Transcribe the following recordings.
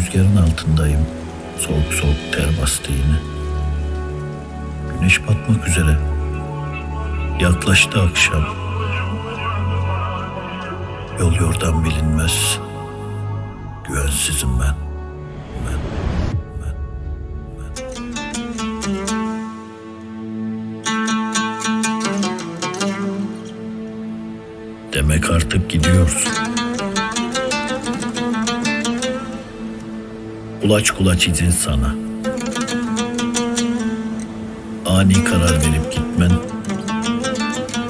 Rüzgarın altındayım. Soğuk soğuk ter bastı yine. Güneş batmak üzere. Yaklaştı akşam. Yol yordan bilinmez. Güvensizim ben. Ben, ben, ben. Demek artık gidiyorsun. Kulaç kulaç izin sana. Ani karar verip gitmen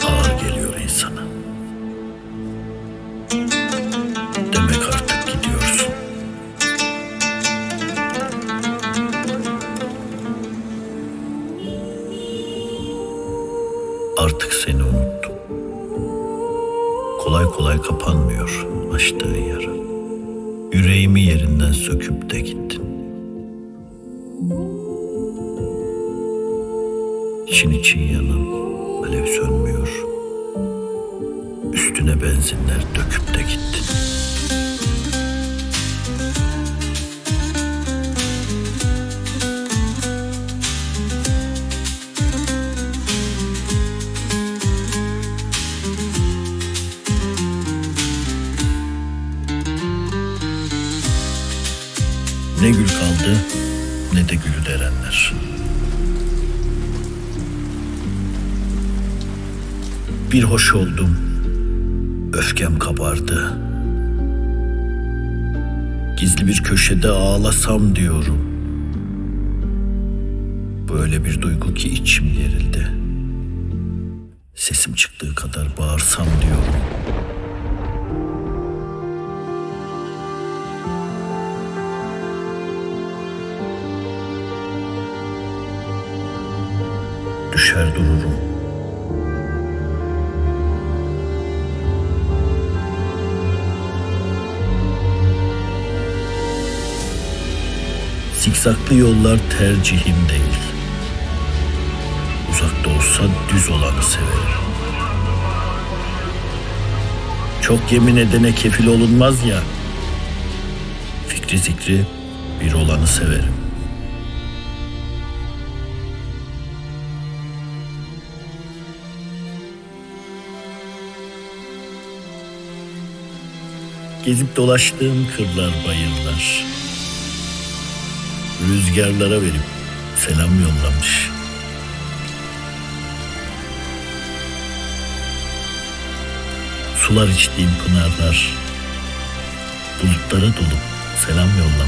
ağır geliyor insana. Demek artık gidiyorsun. Artık seni unuttum. Kolay kolay kapanmıyor açtığın yara. Yüreğimi yerinden söküp de gittin. İçin için yanan alev sönmüyor. Üstüne benzinler döküp de gittin. Ne gül kaldı ne de gülü derenler. Bir hoş oldum, öfkem kabardı. Gizli bir köşede ağlasam diyorum. Böyle bir duygu ki içim gerildi. Sesim çıktığı kadar bağırsam diyorum. Düşer dururum. Zikzaklı yollar tercihim değil. Uzakta olsa düz olanı severim. Çok yemin edene kefil olunmaz ya. Fikri zikri bir olanı severim. Gezip dolaştığım kırlar bayırlar. Rüzgarlara verip selam yollamış. Sular içtiğim pınarlar bulutlara dolup selam yollamış.